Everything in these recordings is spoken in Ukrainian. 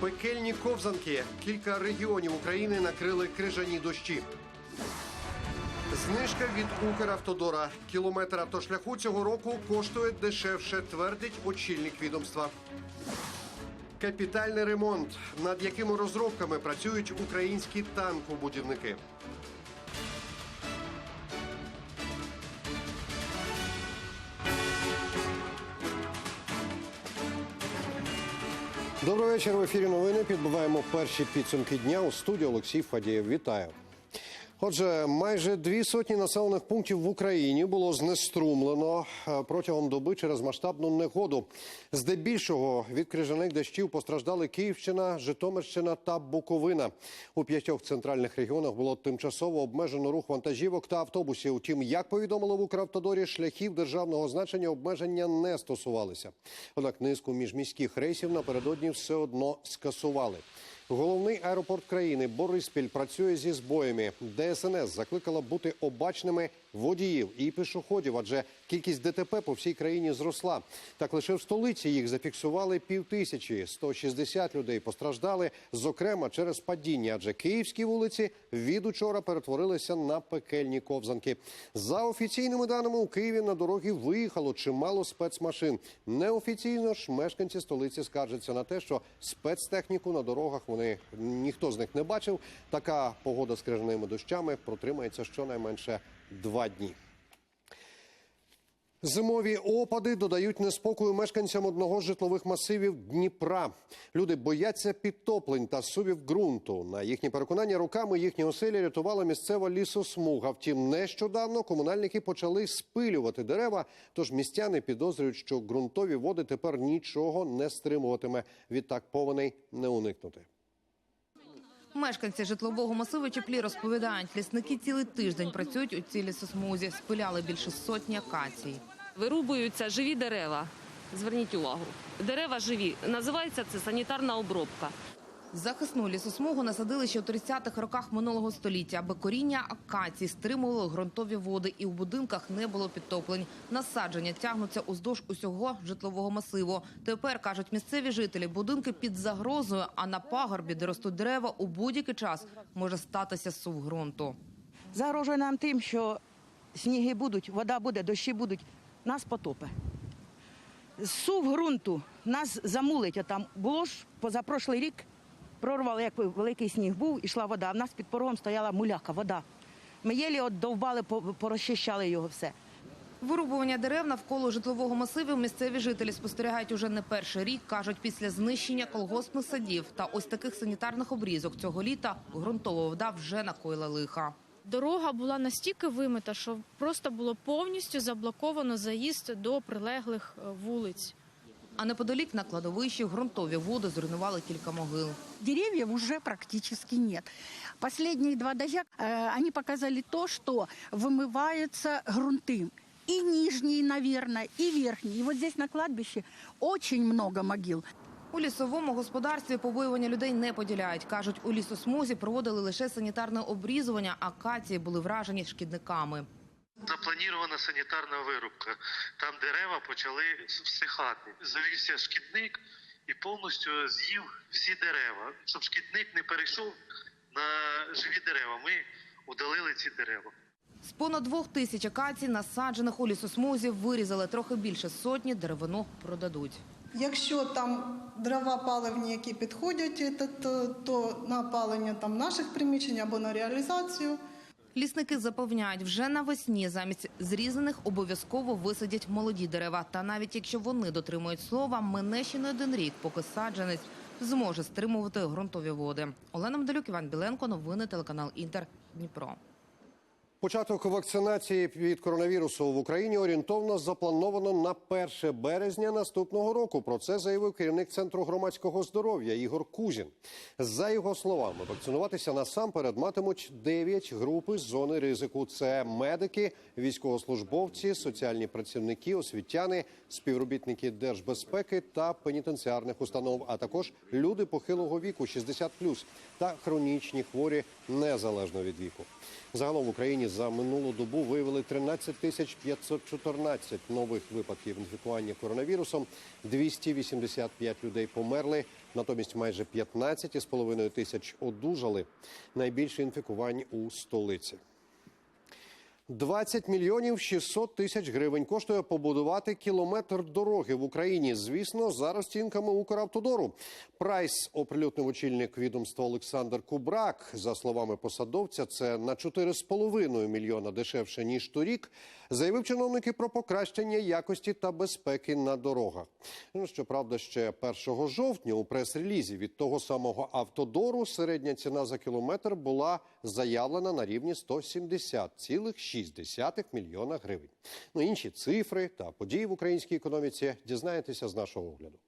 Пекельні ковзанки. Кілька регіонів України накрили крижані дощі. Знижка від Укравтодора. Кілометр автошляху цього року коштує дешевше, твердить очільник відомства. Капітальний ремонт, над якими розробками працюють українські танкобудівники. Добрий вечір. В ефірі новини підбиваємо перші підсумки дня у студії Олексій Фадієв. Вітаю. Отже, майже дві сотні населених пунктів в Україні було знеструмлено е, протягом доби через масштабну негоду. Здебільшого від крижаних дощів постраждали Київщина, Житомирщина та Буковина. У п'ятьох центральних регіонах було тимчасово обмежено рух вантажівок та автобусів. Утім, як повідомили в Укравтодорі, шляхів державного значення обмеження не стосувалися. Однак низку міжміських рейсів напередодні все одно скасували. Головний аеропорт країни Бориспіль працює зі збоями. ДСНС закликала бути обачними водіїв і пішоходів, адже кількість ДТП по всій країні зросла. Так лише в столиці їх зафіксували півтисячі. 160 людей постраждали, зокрема через падіння, адже київські вулиці від учора перетворилися на пекельні ковзанки. За офіційними даними у Києві на дороги виїхало чимало спецмашин. Неофіційно ж мешканці столиці скаржаться на те, що спецтехніку на дорогах вони ніхто з них не бачив. Така погода з крижаними дощами протримається щонайменше два дні. Зимові опади додають неспокою мешканцям одного з житлових масивів Дніпра. Люди бояться підтоплень та сувів ґрунту. На їхні переконання руками їхні оселі рятувала місцева лісосмуга. Втім, нещодавно комунальники почали спилювати дерева. Тож містяни підозрюють, що ґрунтові води тепер нічого не стримуватиме. Відтак повеней не уникнути. Мешканці житлового масиву Чеплі розповідають, лісники цілий тиждень працюють у цій лісосмузі, спиляли більше сотні акацій. Вирубуються живі дерева. Зверніть увагу. Дерева живі. Називається це санітарна обробка. Захисну лісосмугу насадили ще у 30-х роках минулого століття, аби коріння акацій стримувало ґрунтові води і в будинках не було підтоплень. Насадження тягнуться уздовж усього житлового масиву. Тепер кажуть місцеві жителі, будинки під загрозою, а на пагорбі, де ростуть дерева, у будь-який час може статися сув ґрунту. Загрожує нам тим, що сніги будуть, вода буде, дощі будуть, нас потопе. Сув ґрунту нас замулить. А там було ж позапрошлий рік, прорвали, як великий сніг був, ішла вода. А в нас під порогом стояла муляка, вода. Ми єлі от довбали, порозчищали його все. Вирубування дерев навколо житлового масиву місцеві жителі спостерігають уже не перший рік. кажуть, після знищення колгоспних садів та ось таких санітарних обрізок цього літа ґрунтова вода вже накоїла лиха. Дорога була настільки вимита, що просто було повністю заблоковано заїзд до прилеглих е, вулиць. А неподалік на кладовищі ґрунтові води зруйнували кілька могил. деревьев уже практически нет. Последние два дождя, э, они показали то, что вымываются грунты. И нижние, наверное, и верхние. И вот здесь на кладбище очень много могил. У лісовому господарстві побоювання людей не поділяють. кажуть, у лісосмузі проводили лише санітарне обрізування, а акації були вражені шкідниками. Запланована санітарна вирубка. Там дерева почали всихати. Завівся шкідник і повністю з'їв всі дерева. Щоб шкідник не перейшов на живі дерева, ми удалили ці дерева. З понад двох тисяч акацій, насаджених у лісосмузі, вирізали трохи більше сотні, деревину продадуть. Якщо там дрова паливні, які підходять, то, то, то на опалення там наших приміщень або на реалізацію. Лісники запевняють, вже навесні замість зрізаних обов'язково висадять молоді дерева. Та навіть якщо вони дотримують слова, мине ще не один рік, поки саджанець зможе стримувати ґрунтові води. Олена Мдалюк, Іван Біленко, новини телеканал Інтер, Дніпро. Початок вакцинації від коронавірусу в Україні орієнтовно заплановано на 1 березня наступного року. Про це заявив керівник центру громадського здоров'я Ігор Кузін. За його словами, вакцинуватися насамперед матимуть 9 групи з зони ризику. Це медики, військовослужбовці, соціальні працівники, освітяни, співробітники держбезпеки та пенітенціарних установ, а також люди похилого віку 60+, та хронічні хворі незалежно від віку. Загалом в Україні за минулу добу виявили 13 тисяч 514 нових випадків інфікування коронавірусом. 285 людей померли. Натомість майже 15,5 тисяч одужали. Найбільше інфікувань у столиці. 20 мільйонів 600 тисяч гривень коштує побудувати кілометр дороги в Україні. Звісно, за розцінками Укравтодору. Прайс оприлюднив очільник відомства Олександр Кубрак. За словами посадовця, це на 4,5 мільйона дешевше ніж торік. Заявив чиновники про покращення якості та безпеки на дорогах. Ну, щоправда, ще 1 жовтня у прес-релізі від того самого автодору середня ціна за кілометр була заявлена на рівні 170,6 мільйона гривень. Ну інші цифри та події в українській економіці дізнаєтеся з нашого огляду.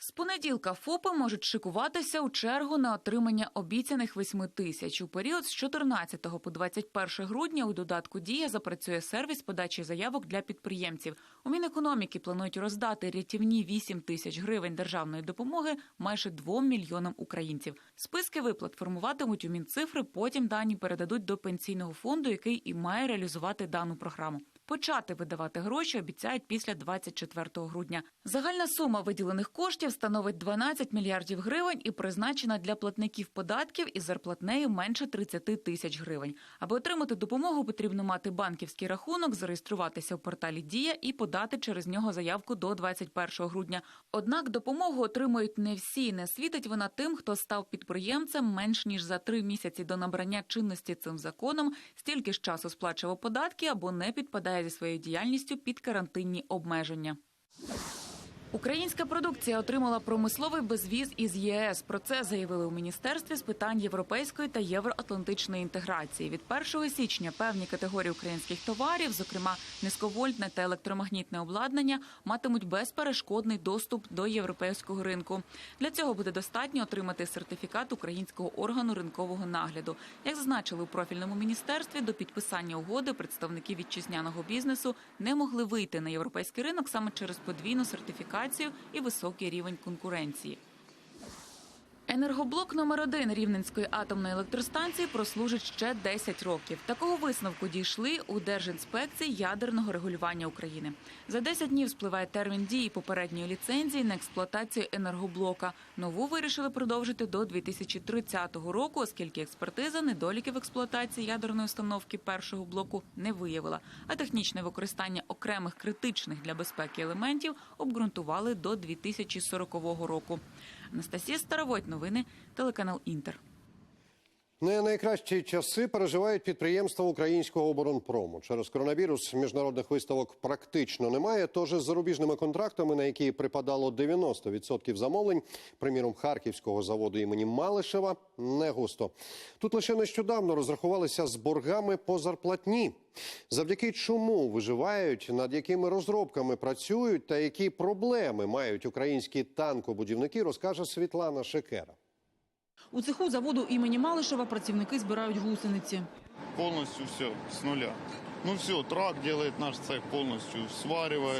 З понеділка ФОПи можуть шикуватися у чергу на отримання обіцяних 8 тисяч. У період з 14 по 21 грудня у додатку «Дія» запрацює сервіс подачі заявок для підприємців. У Мінекономіки планують роздати рятівні 8 тисяч гривень державної допомоги майже 2 мільйонам українців. Списки виплат формуватимуть у Мінцифри, потім дані передадуть до пенсійного фонду, який і має реалізувати дану програму. Почати видавати гроші обіцяють після 24 грудня. Загальна сума виділених коштів становить 12 мільярдів гривень і призначена для платників податків із зарплатнею менше 30 тисяч гривень. Аби отримати допомогу, потрібно мати банківський рахунок, зареєструватися в порталі Дія і подати через нього заявку до 21 грудня. Однак допомогу отримують не всі. Не світить вона тим, хто став підприємцем менш ніж за три місяці до набрання чинності цим законом, стільки ж часу сплачував податки або не підпадає зі своєю діяльністю під карантинні обмеження. Українська продукція отримала промисловий безвіз із ЄС. Про це заявили у міністерстві з питань європейської та євроатлантичної інтеграції. Від 1 січня певні категорії українських товарів, зокрема низьковольтне та електромагнітне обладнання, матимуть безперешкодний доступ до європейського ринку. Для цього буде достатньо отримати сертифікат українського органу ринкового нагляду. Як зазначили у профільному міністерстві, до підписання угоди представники вітчизняного бізнесу не могли вийти на європейський ринок саме через подвійну сертифікацію і високий рівень конкуренції. Енергоблок номер 1 Рівненської атомної електростанції прослужить ще 10 років. Такого висновку дійшли у Держінспекції ядерного регулювання України. За 10 днів спливає термін дії попередньої ліцензії на експлуатацію енергоблока. Нову вирішили продовжити до 2030 року, оскільки експертиза недоліків експлуатації ядерної установки першого блоку не виявила. А технічне використання окремих критичних для безпеки елементів обґрунтували до 2040 року. Анастасія Старовойт, новини, телеканал Інтер. Не найкращі часи переживають підприємства українського оборонпрому. Через коронавірус міжнародних виставок практично немає. Тож з зарубіжними контрактами, на які припадало 90% замовлень, приміром харківського заводу імені Малишева, не густо. Тут лише нещодавно розрахувалися з боргами по зарплатні. Завдяки чому виживають, над якими розробками працюють та які проблеми мають українські танкобудівники, розкаже Світлана Шекера. У цеху заводу імені Малишева працівники збирають гусениці. Повністю все с нуля. Ну все, трак делает наш цех повністю, сварює,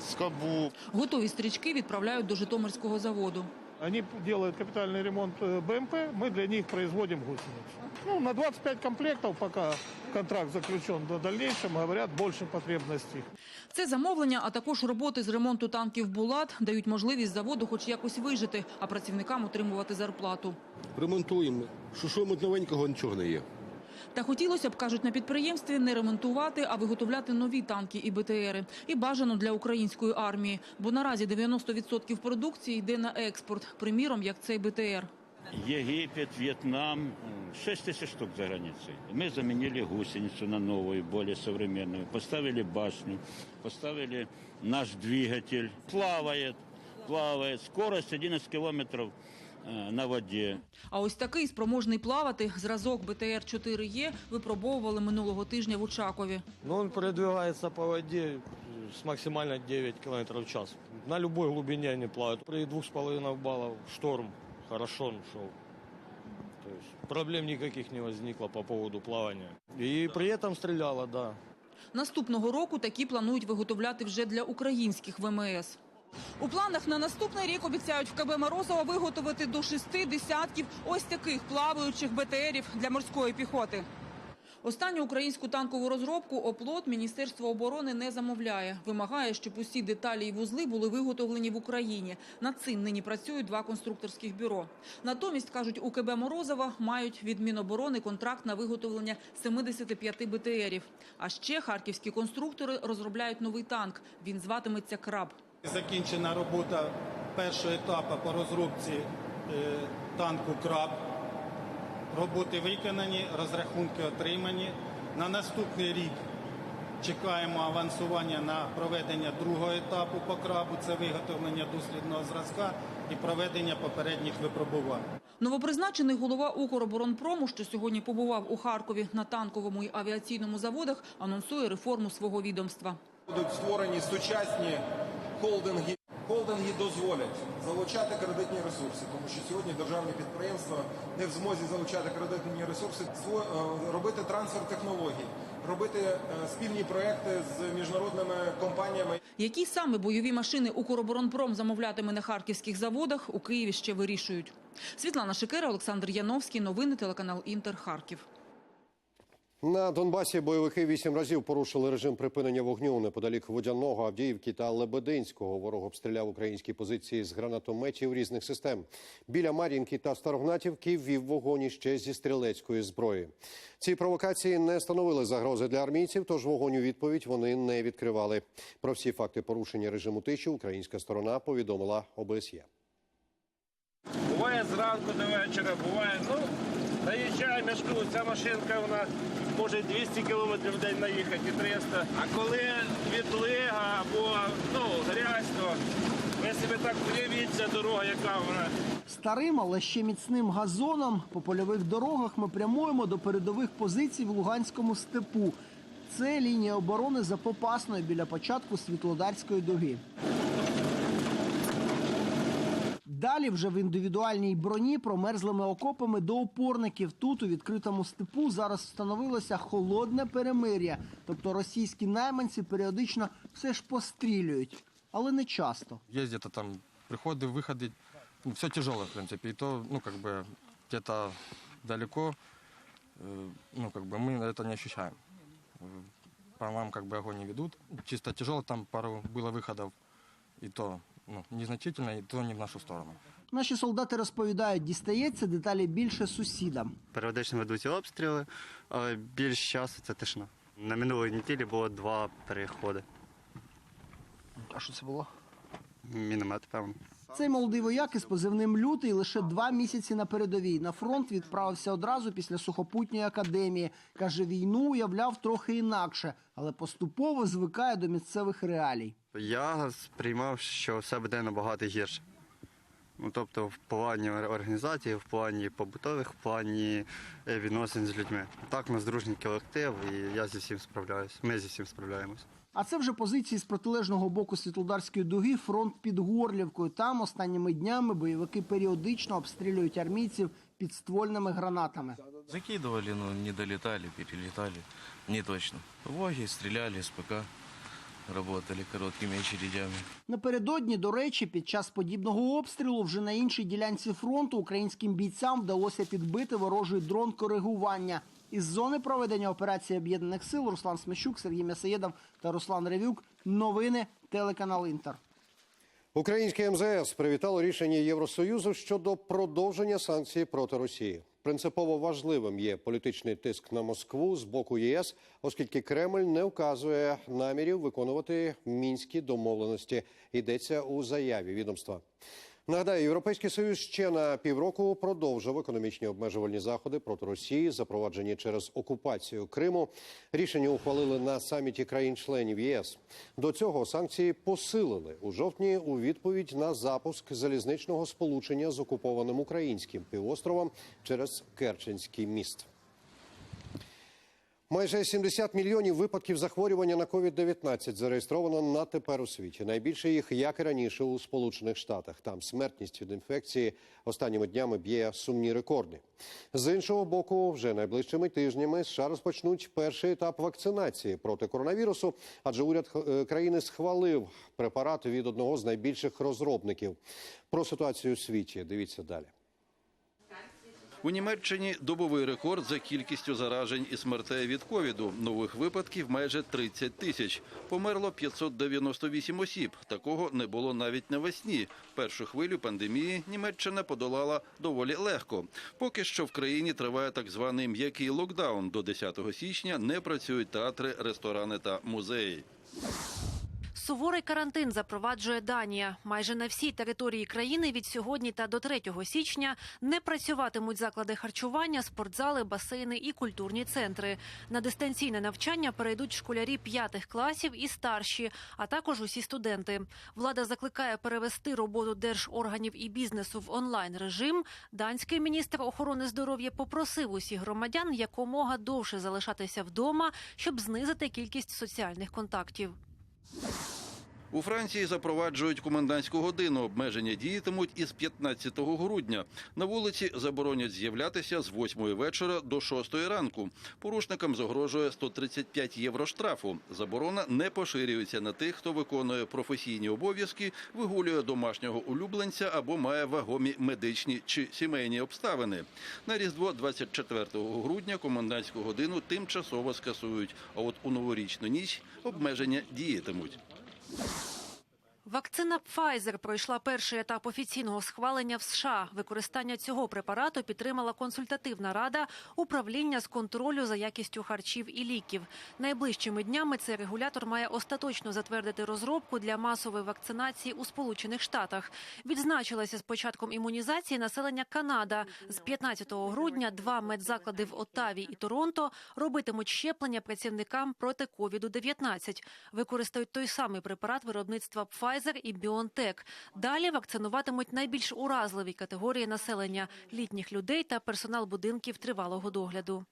скобу. Готові стрічки відправляють до Житомирського заводу. Они делают капитальный ремонт э, БМП, мы для них производим гусеницы. Ну, на 25 комплектов, пока контракт заключен, до дальнейшем, говорят, больше потребностей. Це замовлення, а також роботи з ремонту танків «Булат» дають можливість заводу хоч якось вижити, а працівникам отримувати зарплату. Ремонтуємо. Що що ми новенького нічого не є. Та хотілося б, кажуть на підприємстві, не ремонтувати, а виготовляти нові танки і БТРи. І бажано для української армії. Бо наразі 90% продукції йде на експорт, приміром, як цей БТР. Египет, Вьетнам, 6 тысяч штук за границей. Мы заменили гусеницу на новую, более современную, поставили башню, поставили наш двигатель. Плавает, плавает, скорость 11 километров э, на воде. А ось такий спроможний плавати зразок БТР-4Е випробовували минулого тижня в Учакові. Но он передвигается по воде с максимально 9 км в час. На любой глубине они плавают. При 2,5 баллов шторм хорошо он шел. То есть проблем никаких не возникло по поводу плавания. И при этом стреляла, да. Наступного року такі планують виготовляти вже для українських ВМС. У планах на наступний рік обіцяють в КБ Морозова виготовити до шести десятків ось таких плаваючих БТРів для морської піхоти. Останню українську танкову розробку «Оплот» Міністерство оборони не замовляє. Вимагає, щоб усі деталі і вузли були виготовлені в Україні. Над цим нині працюють два конструкторських бюро. Натомість, кажуть, у КБ Морозова мають від Міноборони контракт на виготовлення 75 БТРів. А ще харківські конструктори розробляють новий танк. Він зватиметься «Краб». Закінчена робота першого етапу по розробці е, танку «Краб». Роботи виконані, розрахунки отримані. На наступний рік чекаємо авансування на проведення другого етапу по крабу. Це виготовлення дослідного зразка і проведення попередніх випробувань. Новопризначений голова Укроборонпрому, що сьогодні побував у Харкові на танковому і авіаційному заводах, анонсує реформу свого відомства. Будуть створені сучасні холдинги. Холдинги дозволять залучати кредитні ресурси, тому що сьогодні державні підприємства не в змозі залучати кредитні ресурси, е, робити трансфер технологій, робити е, спільні проекти з міжнародними компаніями. Які саме бойові машини Укроборонпром замовлятиме на харківських заводах, у Києві ще вирішують. Світлана Шикера, Олександр Яновський. Новини телеканал Інтер. Харків. На Донбасі бойовики вісім разів порушили режим припинення вогню неподалік Водяного, Авдіївки та Лебединського. Ворог обстріляв українські позиції з гранатометів різних систем. Біля Мар'їнки та Старогнатівки вів вогонь іще зі стрілецької зброї. Ці провокації не становили загрози для армійців, тож вогонь у відповідь вони не відкривали. Про всі факти порушення режиму тиші українська сторона повідомила ОБСЄ. Буває зранку до вечора, буває, ну, наїжджає мішку, ця машинка вона може 200 кілометрів в день наїхати, 300. А коли відлига або ну, грязь, то ви собі так уявіться дорога, яка вона. Старим, але ще міцним газоном по польових дорогах ми прямуємо до передових позицій в Луганському степу. Це лінія оборони за Попасною біля початку Світлодарської дуги. Далі вже в індивідуальній броні промерзлими окопами до опорників. Тут у відкритому степу зараз встановилося холодне перемир'я. Тобто російські найманці періодично все ж пострілюють, але не часто. Есть где-то там приходы, выходы. Ну, все тяжело, в принципе. И то, ну, как бы, где-то далеко, э, ну, как бы, мы это не ощущаем. Э, По нам, как бы, огонь не ведут. Чисто тяжело, там пару было выходов. И то, ну, незначительно, і то не в нашу сторону. Наші солдати розповідають, дістається деталі більше сусідам. Періодично ведуть обстріли, але більш часу це тишина. На минулій неділі було два переходи. А що це було? Міномет, певно. Цей молодий вояк із позивним лютий лише два місяці на передовій. На фронт відправився одразу після сухопутньої академії. Каже, війну уявляв трохи інакше, але поступово звикає до місцевих реалій. Я сприймав, що все буде набагато гірше. Ну, тобто, в плані організації, в плані побутових, в плані е, відносин з людьми. Так, у нас дружній колектив, і я зі всім справляюсь. Ми зі всім справляємось. А це вже позиції з протилежного боку Світлодарської дуги, фронт під Горлівкою. Там останніми днями бойовики періодично обстрілюють армійців підствольними гранатами. Закидывали, но не долетали, перелетали. Не точно. Воги стреляли с ПК, работали короткими очередями. Напередодні, до речі, під час подібного обстрілу вже на іншій ділянці фронту українським бійцям вдалося підбити ворожий дрон коригування. Із зони проведення операції об'єднаних сил Руслан Смещук, Сергій М'ясоєдов та Руслан Ревюк. Новини телеканал Інтер. Українське МЗС привітало рішення Євросоюзу щодо продовження санкцій проти Росії. Принципово важливим є політичний тиск на Москву з боку ЄС, оскільки Кремль не вказує намірів виконувати мінські домовленості. Йдеться у заяві відомства. Нагадаю, європейський союз ще на півроку продовжив економічні обмежувальні заходи проти Росії, запроваджені через окупацію Криму. Рішення ухвалили на саміті країн-членів ЄС. До цього санкції посилили у жовтні у відповідь на запуск залізничного сполучення з окупованим українським півостровом через Керченський міст. Майже 70 мільйонів випадків захворювання на COVID-19 зареєстровано на тепер у світі. Найбільше їх, як і раніше, у Сполучених Штатах. Там смертність від інфекції останніми днями б'є сумні рекорди. З іншого боку, вже найближчими тижнями США розпочнуть перший етап вакцинації проти коронавірусу, адже уряд е, країни схвалив препарат від одного з найбільших розробників. Про ситуацію у світі дивіться далі. У Німеччині добовий рекорд за кількістю заражень і смертей від ковіду. Нових випадків майже 30 тисяч. Померло 598 осіб. Такого не було навіть навесні. Першу хвилю пандемії Німеччина подолала доволі легко. Поки що в країні триває так званий м'який локдаун. До 10 січня не працюють театри, ресторани та музеї. Суворий карантин запроваджує Данія. Майже на всій території країни від сьогодні та до 3 січня не працюватимуть заклади харчування, спортзали, басейни і культурні центри. На дистанційне навчання перейдуть школярі п'ятих класів і старші, а також усі студенти. Влада закликає перевести роботу держорганів і бізнесу в онлайн режим. Данський міністр охорони здоров'я попросив усіх громадян якомога довше залишатися вдома, щоб знизити кількість соціальних контактів. У Франції запроваджують комендантську годину. Обмеження діятимуть із 15 грудня. На вулиці заборонять з'являтися з 8 вечора до 6 ранку. Порушникам загрожує 135 євро штрафу. Заборона не поширюється на тих, хто виконує професійні обов'язки, вигулює домашнього улюбленця або має вагомі медичні чи сімейні обставини. На різдво 24 грудня комендантську годину тимчасово скасують. А от у новорічну ніч обмеження діятимуть. you Вакцина Pfizer пройшла перший етап офіційного схвалення в США. Використання цього препарату підтримала консультативна рада управління з контролю за якістю харчів і ліків. Найближчими днями цей регулятор має остаточно затвердити розробку для масової вакцинації у Сполучених Штатах. Відзначилася з початком імунізації населення Канада. З 15 грудня два медзаклади в Оттаві і Торонто робитимуть щеплення працівникам проти COVID-19. Використають той самий препарат виробництва Pfizer і BioNTech. Далі вакцинуватимуть найбільш уразливі категорії населення – літніх людей та персонал будинків тривалого догляду.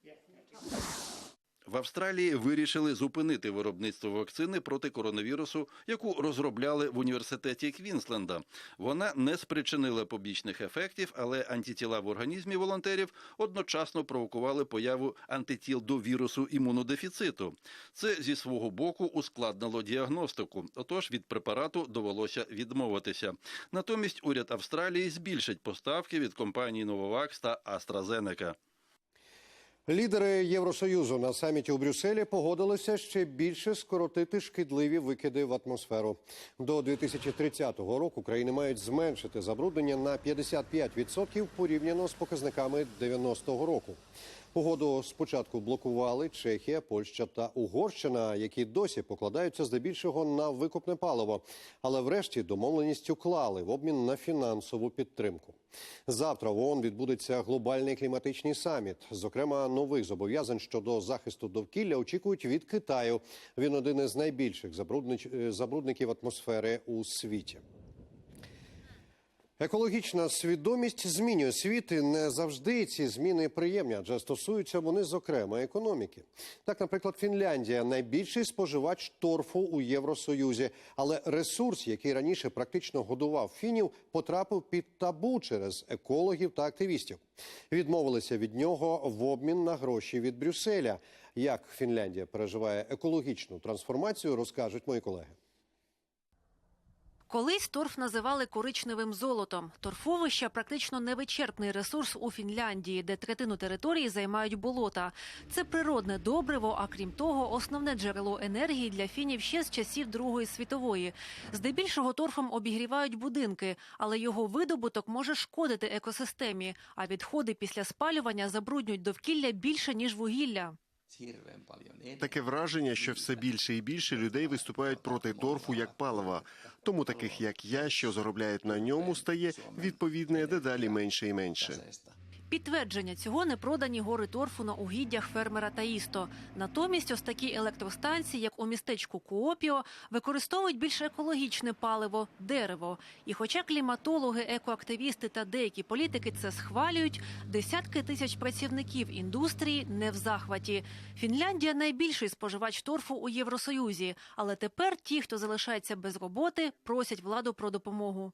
В Австралії вирішили зупинити виробництво вакцини проти коронавірусу, яку розробляли в університеті Квінсленда. Вона не спричинила побічних ефектів, але антитіла в організмі волонтерів одночасно провокували появу антитіл до вірусу імунодефіциту. Це зі свого боку ускладнило діагностику. Отож від препарату довелося відмовитися. Натомість уряд Австралії збільшить поставки від компаній Novavax та AstraZeneca. Лідери Євросоюзу на саміті у Брюсселі погодилися ще більше скоротити шкідливі викиди в атмосферу. До 2030 року країни мають зменшити забруднення на 55% порівняно з показниками 90-го року. Угоду спочатку блокували Чехія, Польща та Угорщина, які досі покладаються здебільшого на викопне паливо, але врешті домовленість уклали в обмін на фінансову підтримку. Завтра в ООН відбудеться глобальний кліматичний саміт. Зокрема, нових зобов'язань щодо захисту довкілля очікують від Китаю. Він один із найбільших забруднич- забрудників атмосфери у світі. Екологічна свідомість змінює світ і не завжди ці зміни приємні, адже стосуються вони зокрема економіки. Так, наприклад, Фінляндія найбільший споживач торфу у Євросоюзі, але ресурс, який раніше практично годував фінів, потрапив під табу через екологів та активістів. Відмовилися від нього в обмін на гроші від Брюсселя. Як Фінляндія переживає екологічну трансформацію, розкажуть мої колеги. Колись торф називали коричневим золотом. Торфовища практично невичерпний ресурс у Фінляндії, де третину території займають болота. Це природне добриво, а крім того, основне джерело енергії для фінів ще з часів Другої світової. Здебільшого торфом обігрівають будинки, але його видобуток може шкодити екосистемі. А відходи після спалювання забруднюють довкілля більше ніж вугілля. Таке враження, що все більше і більше людей виступають проти торфу як палива. Тому таких як я, що заробляють на ньому, стає відповідне дедалі менше і менше. Підтвердження цього непродані гори торфу на угіддях фермера Таїсто. Натомість ось такі електростанції, як у містечку Куопіо, використовують більш екологічне паливо дерево. І хоча кліматологи, екоактивісти та деякі політики це схвалюють, десятки тисяч працівників індустрії не в захваті. Фінляндія найбільший споживач торфу у Євросоюзі, але тепер ті, хто залишається без роботи, просять владу про допомогу.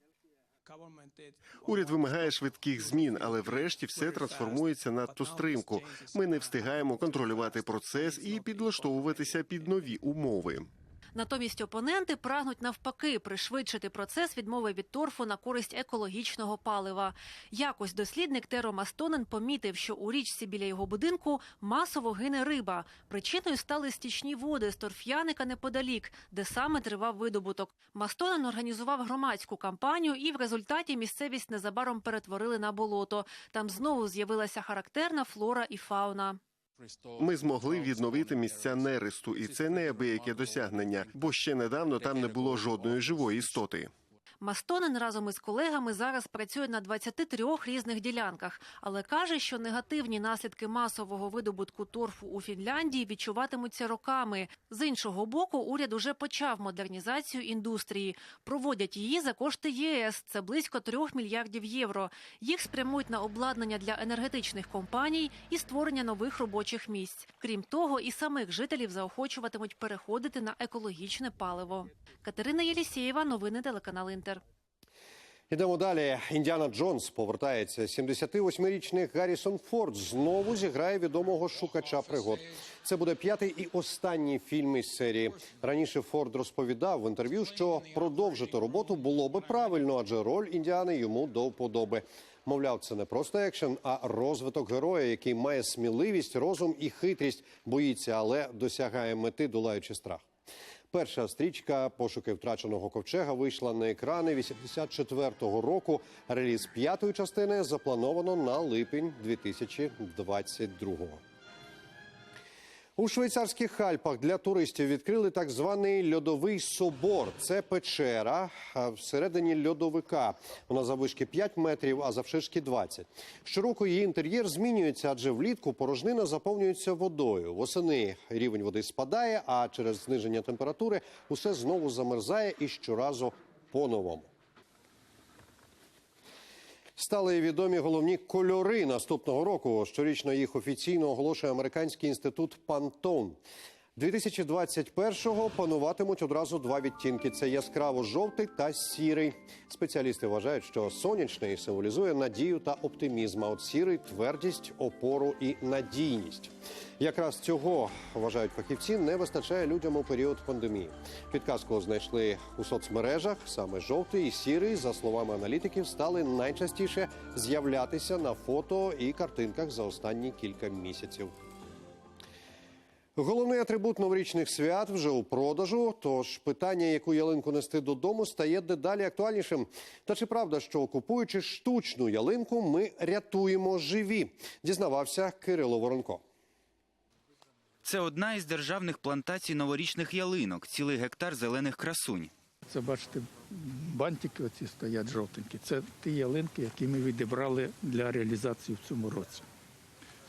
Уряд вимагає швидких змін, але врешті все трансформується надто стримку. Ми не встигаємо контролювати процес і підлаштовуватися під нові умови. Натомість опоненти прагнуть навпаки пришвидшити процес відмови від торфу на користь екологічного палива. Якось дослідник Теро Мастонен помітив, що у річці біля його будинку масово гине риба. Причиною стали стічні води з торф'яника неподалік, де саме тривав видобуток. Мастонен організував громадську кампанію, і в результаті місцевість незабаром перетворили на болото. Там знову з'явилася характерна флора і фауна. Ми змогли відновити місця нересту, і це неабияке досягнення, бо ще недавно там не було жодної живої істоти. Мастонен разом із колегами зараз працює на 23 різних ділянках, але каже, що негативні наслідки масового видобутку торфу у Фінляндії відчуватимуться роками. З іншого боку, уряд уже почав модернізацію індустрії. Проводять її за кошти ЄС. Це близько 3 мільярдів євро. Їх спрямують на обладнання для енергетичних компаній і створення нових робочих місць. Крім того, і самих жителів заохочуватимуть переходити на екологічне паливо. Катерина Єлісєєва, новини телеканал Інтер. Ідемо далі. Індіана Джонс повертається. 78-річний Гаррісон Форд знову зіграє відомого шукача пригод. Це буде п'ятий і останній фільм із серії. Раніше Форд розповідав в інтерв'ю, що продовжити роботу було би правильно, адже роль Індіани йому до вподоби. Мовляв, це не просто екшен, а розвиток героя, який має сміливість, розум і хитрість, боїться, але досягає мети, долаючи страх. Перша стрічка пошуки втраченого ковчега вийшла на екрани 84-го року. Реліз п'ятої частини заплановано на липень 2022-го. У швейцарських Альпах для туристів відкрили так званий льодовий собор. Це печера всередині льодовика. Вона заввишки 5 метрів, а завширшки 20. Щороку її інтер'єр змінюється, адже влітку порожнина заповнюється водою. Восени рівень води спадає, а через зниження температури усе знову замерзає і щоразу по-новому. Стали відомі головні кольори наступного року. Щорічно їх офіційно оголошує американський інститут Пантон. 2021-го пануватимуть одразу два відтінки: це яскраво-жовтий та сірий. Спеціалісти вважають, що сонячний символізує надію та оптимізм, а от сірий твердість, опору і надійність. Якраз цього вважають фахівці, не вистачає людям у період пандемії. Підказку знайшли у соцмережах. Саме жовтий і сірий, за словами аналітиків, стали найчастіше з'являтися на фото і картинках за останні кілька місяців. Головний атрибут новорічних свят вже у продажу. Тож питання, яку ялинку нести додому, стає дедалі актуальнішим. Та чи правда, що купуючи штучну ялинку, ми рятуємо живі? Дізнавався Кирило Воронко. Це одна із державних плантацій новорічних ялинок, цілий гектар зелених красунь. Це бачите, бантики оці стоять жовтенькі. Це ті ялинки, які ми відібрали для реалізації в цьому році.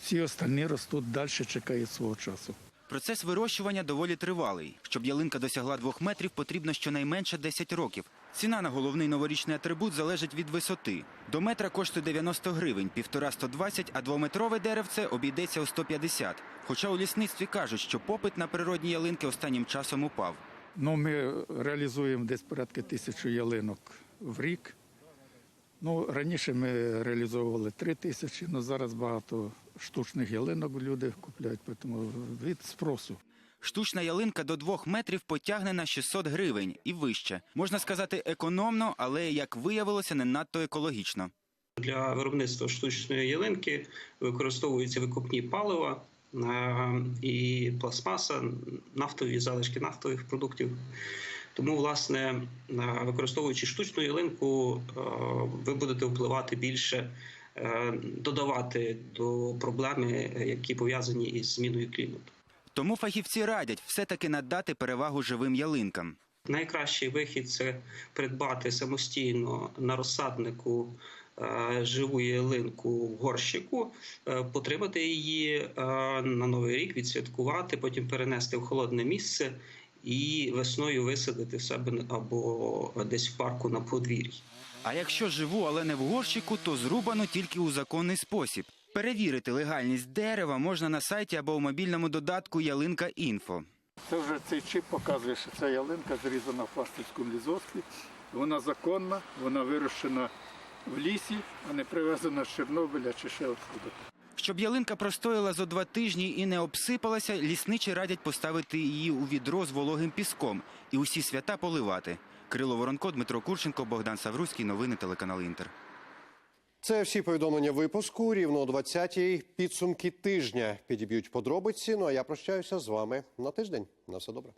Всі останні ростуть далі, чекають свого часу. Процес вирощування доволі тривалий. Щоб ялинка досягла двох метрів, потрібно щонайменше 10 років. Ціна на головний новорічний атрибут залежить від висоти. До метра коштує 90 гривень, півтора 120, а двометрове деревце обійдеться у 150. Хоча у лісництві кажуть, що попит на природні ялинки останнім часом упав. Ну, ми реалізуємо десь порядка тисячі ялинок в рік. Ну, раніше ми реалізовували три тисячі, але зараз багато штучних ялинок люди купляють, тому від спросу. Штучна ялинка до двох метрів потягне на 600 гривень і вище. Можна сказати, економно, але як виявилося, не надто екологічно. Для виробництва штучної ялинки використовуються викопні палива е, і пластмаса, нафтові залишки нафтових продуктів. Тому, власне, е, використовуючи штучну ялинку, е, ви будете впливати більше, додавати до проблеми, які пов'язані із зміною клімату. Тому фахівці радять все-таки надати перевагу живим ялинкам. Найкращий вихід це придбати самостійно на розсаднику е, живу ялинку в горщику, е, потримати її е, на новий рік, відсвяткувати, потім перенести в холодне місце і весною висадити в себе або десь в парку на подвір'ї. А якщо живу, але не в горщику, то зрубано тільки у законний спосіб. Перевірити легальність дерева можна на сайті або у мобільному додатку Ялинка Інфо. Це вже цей чіп показує, що ця ялинка зрізана в фастівському лізоспі. Вона законна, вона вирощена в лісі, а не привезена з Чорнобиля чи ще откуда. Щоб ялинка простояла зо два тижні і не обсипалася, лісничі радять поставити її у відро з вологим піском і усі свята поливати. Кирило Воронко, Дмитро Курченко, Богдан Савруський. Новини телеканал Інтер. Це всі повідомлення випуску. Рівно о 20-й підсумки тижня підіб'ють подробиці. Ну а я прощаюся з вами на тиждень. На все добре.